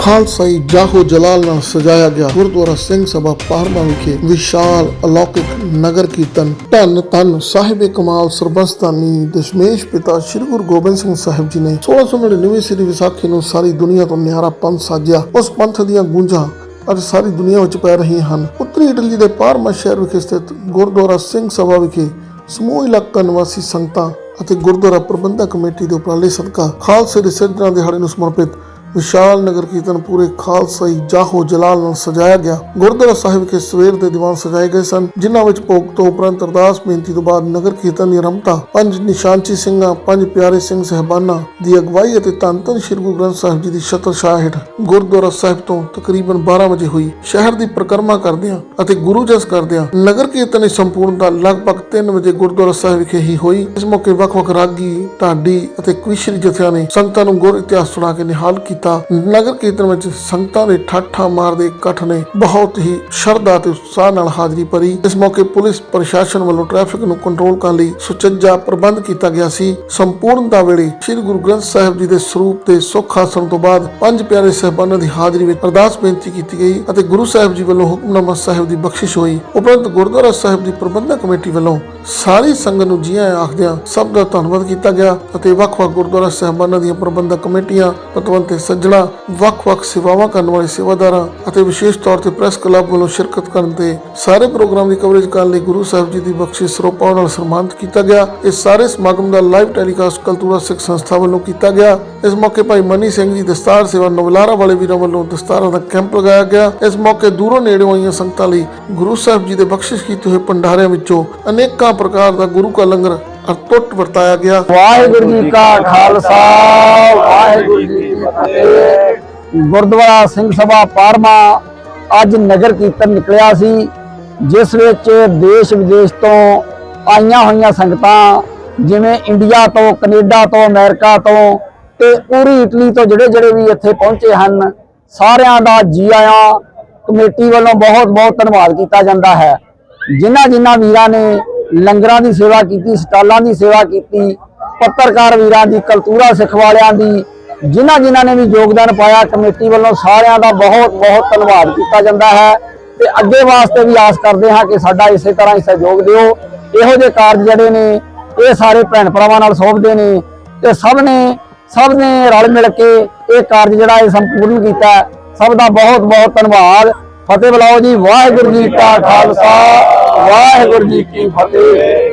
ਖਾਲਸਾਈ ਜਾਹੋ ਜਲਾਲ ਨਾਲ ਸਜਾਇਆ ਗਿਆ ਗੁਰਦੁਆਰਾ ਸਿੰਘ ਸਭਾ ਪਾਰਮਾ ਵਿਖੇ ਵਿਸ਼ਾਲ ਅਲੌਕਿਕ ਨਗਰ ਕੀਰਤਨ। ਧੰਨ ਧੰਨ ਸਾਹਿਬ ਕਮਾਲ ਸਰਬਸਤਾਨੀ ਦਸ਼ਮੇਸ਼ ਪਿਤਾ ਸ੍ਰੀ ਗੁਰੂ ਗੋਬਿੰਦ ਸਿੰਘ ਸਾਹਿਬ ਜੀ ਨੇ 1699 ਸ੍ਰੀ ਵਿਸਾਖੀ ਨੂੰ ਸਾਰੀ ਦੁਨੀਆ ਤੋਂ ਨਿਆਰਾ ਪੰਥ ਸਾਜਿਆ। ਉਸ ਪੰਥ ਦੀਆਂ ਗੂੰਜਾਂ ਅੱਜ ਸਾਰੀ ਦੁਨੀਆ ਵਿੱਚ ਪੈ ਰਹੀਆਂ ਹਨ। ਉੱਤਰੀ ਇਟਲੀ ਦੇ ਪਾਰਮਾ ਸ਼ਹਿਰ ਵਿਖੇ ਸਥਿਤ ਗੁਰਦੁਆਰਾ ਸਿੰਘ ਸਭਾ ਵਿਖੇ ਸਮੂਹ ਇਲਾਕਾ ਨਿਵਾਸੀ ਸੰਗਤਾਂ ਅਤੇ ਗੁਰਦੁਆਰਾ ਪ੍ਰਬੰਧਕ ਕਮੇਟੀ ਦੇ ਉਪਰਾਲੇ ਸਦਕਾ ਖਾਲਸੇ ਦੇ ਸਿਰਜਣਾ ਦਿਹਾੜੇ ਨੂੰ ਸਮਰਪਿਤ ਵਿਸ਼ਾਲ ਨਗਰ ਕੀਰਤਨ ਪੂਰੇ ਖਾਲਸਾਈ ਜਾਹੋ ਜਲਾਲ ਨਾਲ ਸਜਾਇਆ ਗਿਆ। ਗੁਰਦੁਆਰਾ ਸਾਹਿਬ ਕੇ ਸਵੇਰ ਦੇ ਦੀਵਾਨ ਸਜਾਏ ਗਏ ਸਨ, ਜਿਨ੍ਹਾਂ ਵਿੱਚ ਭੋਗ ਤੋਂ ਉਪਰੰਤ ਅਰਦਾਸ ਬੇਨਤੀ ਤੋਂ ਬਾਅਦ ਨਗਰ ਕੀਰਤਨ ਦੀ ਆਰੰਭਤਾ ਪੰਜ ਨਿਸ਼ਾਨਚੀ ਸਿੰਘਾਂ, ਪੰਜ ਪਿਆਰੇ ਸਿੰਘ ਸਹਿਬਾਨਾਂ ਦੀ ਅਗਵਾਈ ਅਤੇ ਧੰਨ ਧੰਨ ਸ੍ਰੀ ਗੁਰੂ ਗ੍ਰੰਥ ਸਾਹਿਬ ਜੀ ਦੀ ਛਤਰ ਛਾਇਆ ਹੇਠ ਗੁਰਦੁਆਰਾ ਸਾਹਿਬ ਤੋਂ ਤਕਰੀਬਨ 12 ਵਜੇ ਹੋਈ। ਸ਼ਹਿਰ ਦੀ ਪਰਿਕਰਮਾ ਕਰਦਿਆਂ ਅਤੇ ਗੁਰੂ ਜਸ ਕਰਦਿਆਂ ਨਗਰ ਕੀਰਤਨ ਦੀ ਸੰਪੂਰਨਤਾ ਲਗਭਗ 3 ਵਜੇ ਗੁਰਦੁਆਰਾ ਸਾਹਿਬ ਵਿਖੇ ਹੀ ਹੋਈ। ਇਸ ਮੌਕੇ ਵੱਖ-ਵੱਖ ਰਾਗੀ, ਢਾਡੀ ਅਤੇ ਕਵਿਸ਼ਰੀ ਜਥਿਆਂ ਨੇ ਸੰਤਾਂ ਨੂੰ ਗੁਰ ਇਤਿਹਾਸ ਸੁਣਾ ਕੇ ਨਿਹਾਲ ਕੀਤਾ। ਨਗਰ ਕੀਰਤਨ ਵਿੱਚ ਸੰਗਤਾਂ ਦੇ ਠਾਠਾ ਮਾਰਦੇ ਇਕੱਠ ਨੇ ਬਹੁਤ ਹੀ ਸ਼ਰਧਾ ਤੇ ਉਤਸ਼ਾਹ ਨਾਲ ਹਾਜ਼ਰੀ ਭਰੀ। ਇਸ ਮੌਕੇ ਪੁਲਿਸ ਪ੍ਰਸ਼ਾਸਨ ਵੱਲੋਂ ਟ੍ਰੈਫਿਕ ਨੂੰ ਕੰਟਰੋਲ ਕਰਨ ਲਈ ਸੁਚੱਜਾ ਪ੍ਰਬੰਧ ਕੀਤਾ ਗਿਆ ਸੀ। ਸੰਪੂਰਨਤਾ ਵੇਲੇ ਸ੍ਰੀ ਗੁਰੂ ਗ੍ਰੰਥ ਸਾਹਿਬ ਜੀ ਦੇ ਸਰੂਪ ਤੇ ਸੁੱਖ ਆਸਣ ਤੋਂ ਬਾਅਦ ਪੰਜ ਪਿਆਰੇ ਸਹਿਬਾਨਾਂ ਦੀ ਹਾਜ਼ਰੀ ਵਿੱਚ ਅਰਦਾਸ ਬੇਨਤੀ ਕੀਤੀ ਗਈ ਅਤੇ ਗੁਰੂ ਸਾਹਿਬ ਜੀ ਵੱਲੋਂ ਹੁਕਮਨਾਮਾ ਸਾਹਿਬ ਦੀ ਬਖਸ਼ਿਸ਼ ਹੋਈ। ਉਪਰੰਤ ਗੁਰਦੁਆਰਾ ਸਾਹਿਬ ਦੀ ਪ੍ਰਬੰਧਕ ਕਮੇਟੀ ਵੱਲੋਂ ਸਾਰੀ ਸੰਗਤ ਨੂੰ ਜੀ ਆਇਆਂ ਆਖਦਿਆਂ ਸਭ ਦਾ ਧੰਨਵਾਦ ਕੀਤਾ ਗਿਆ ਅਤੇ ਵੱਖ-ਵੱਖ ਗੁਰਦੁਆਰਾ ਸਾਹਿਬਾਨਾਂ ਦੀਆਂ ਪ੍ਰਬੰਧਕ ਕਮੇਟੀਆਂ, ਪਤਵੰਤੇ ਸੱਜਣਾ ਵੱਖ-ਵੱਖ ਸੇਵਾਵਾਂ ਕਰਨ ਵਾਲੇ ਸੇਵਾਦਾਰਾਂ ਅਤੇ ਵਿਸ਼ੇਸ਼ ਤੌਰ ਤੇ ਪ੍ਰੈਸ ਕਲੱਬ ਵੱਲੋਂ ਸ਼ਿਰਕਤ ਕਰਨ ਤੇ ਸਾਰੇ ਪ੍ਰੋਗਰਾਮ ਦੀ ਕਵਰੇਜ ਕਰਨ ਲਈ ਗੁਰੂ ਸਾਹਿਬ ਜੀ ਦੀ ਬਖਸ਼ਿਸ਼ ਸਰੋਪਾਂ ਨਾਲ ਸਨਮਾਨਿਤ ਕੀਤਾ ਗਿਆ। ਇਸ ਸਾਰੇ ਸਮਾਗਮ ਦਾ ਲਾਈਵ ਟੈਲੀਕਾਸਟ ਕਲਤੂਰਾ ਸਿੱਖ ਸੰਸਥਾ ਵੱਲੋਂ ਕੀਤਾ ਗਿਆ। ਇਸ ਮੌਕੇ ਭਾਈ ਮਨੀ ਸਿੰਘ ਜੀ, ਦਸਤਾਰ ਸੇਵਾ ਨਵਲਾਰਾ ਵਾਲੇ ਵੀਰਾਂ ਵੱਲੋਂ ਦਸਤਾਰਾਂ ਦਾ ਕੈਂਪ ਲਗਾਇਆ ਗਿਆ। ਇਸ ਮੌਕੇ ਦੂਰੋਂ ਨੇੜਿਓਂ ਆਈਆਂ ਸੰਗਤਾਂ ਲਈ ਗੁਰੂ ਸਾਹਿਬ ਜੀ ਦੇ ਬਖਸ਼ਿਸ਼ ਕੀਤੇ ਹੋਏ ਭੰਡਾਰਿਆਂ ਵਿੱਚੋਂ ਅਨੇਕਾਂ ਪ੍ਰਕਾਰ ਦਾ ਗੁਰੂ ਕਾ ਲੰਗਰ ਅਟੁੱਟ ਵਰਤਾਇਆ ਗਿਆ। ਵਾਹਿਗੁਰੂ ਜੀ ਕਾ ਖਾਲਸਾ, ਵਾਹਿਗੁਰੂ ਜੀ ਗੁਰਦੁਆਰਾ ਸਿੰਘ ਸਭਾ ਪਾਰਮਾ ਅੱਜ ਨਗਰ ਕੀਰਤਨ ਨਿਕਲਿਆ ਸੀ, ਜਿਸ ਵਿੱਚ ਦੇਸ਼ ਵਿਦੇਸ਼ ਤੋਂ ਆਈਆਂ ਹੋਈਆਂ ਸੰਗਤਾਂ, ਜਿਵੇਂ ਇੰਡੀਆ ਤੋਂ, ਕੈਨੇਡਾ ਤੋਂ, ਅਮਰੀਕਾ ਤੋਂ ਤੇ ਪੂਰੀ ਇਟਲੀ ਤੋਂ ਜਿਹੜੇ ਜਿਹੜੇ ਵੀ ਇੱਥੇ ਪਹੁੰਚੇ ਹਨ, ਸਾਰਿਆਂ ਦਾ ਜੀ ਆਇਆਂ ਕਮੇਟੀ ਵੱਲੋਂ ਬਹੁਤ ਬਹੁਤ ਧੰਨਵਾਦ ਕੀਤਾ ਜਾਂਦਾ ਹੈ। ਜਿਨ੍ਹਾਂ ਜਿਨ੍ਹਾਂ ਵੀਰਾਂ ਨੇ ਲੰਗਰਾਂ ਦੀ ਸੇਵਾ ਕੀਤੀ, ਸਟਾਲਾਂ ਦੀ ਸੇਵਾ ਕੀਤੀ, ਪੱਤਰਕਾਰ ਵੀਰਾਂ ਦੀ, ਕਲਤੂਰਾ ਸਿੱਖ ਵਾਲਿਆਂ ਦੀ ਜਿਨ੍ਹਾਂ ਜਿਨ੍ਹਾਂ ਨੇ ਵੀ ਯੋਗਦਾਨ ਪਾਇਆ, ਕਮੇਟੀ ਵੱਲੋਂ ਸਾਰਿਆਂ ਦਾ ਬਹੁਤ ਬਹੁਤ ਧੰਨਵਾਦ ਕੀਤਾ ਜਾਂਦਾ ਹੈ ਤੇ ਅੱਗੇ ਵਾਸਤੇ ਵੀ ਆਸ ਕਰਦੇ ਹਾਂ ਕਿ ਸਾਡਾ ਇਸੇ ਤਰ੍ਹਾਂ ਹੀ ਸਹਿਯੋਗ ਦਿਓ। ਇਹੋ ਜਿਹੇ ਕਾਰਜ ਜਿਹੜੇ ਨੇ, ਇਹ ਸਾਰੇ ਭੈਣ ਭਰਾਵਾਂ ਨਾਲ ਸੌਂਪਦੇ ਨੇ ਤੇ ਸਭ ਨੇ ਸਭ ਨੇ ਰਲ ਮਿਲ ਕੇ ਇਹ ਕਾਰਜ ਜਿਹੜਾ ਇਹ ਸੰਪੂਰਨ ਕੀਤਾ ਸਭ ਦਾ ਬਹੁਤ ਬਹੁਤ ਧੰਨਵਾਦ। ਫਤਿਹ ਬੁਲਾਓ ਜੀ, ਵਾਹਿਗੁਰੂ ਜੀ ਕਾ ਖਾਲਸਾ, ਵਾਹਿਗੁਰੂ ਜੀ ਕੀ ਫਤਿਹ।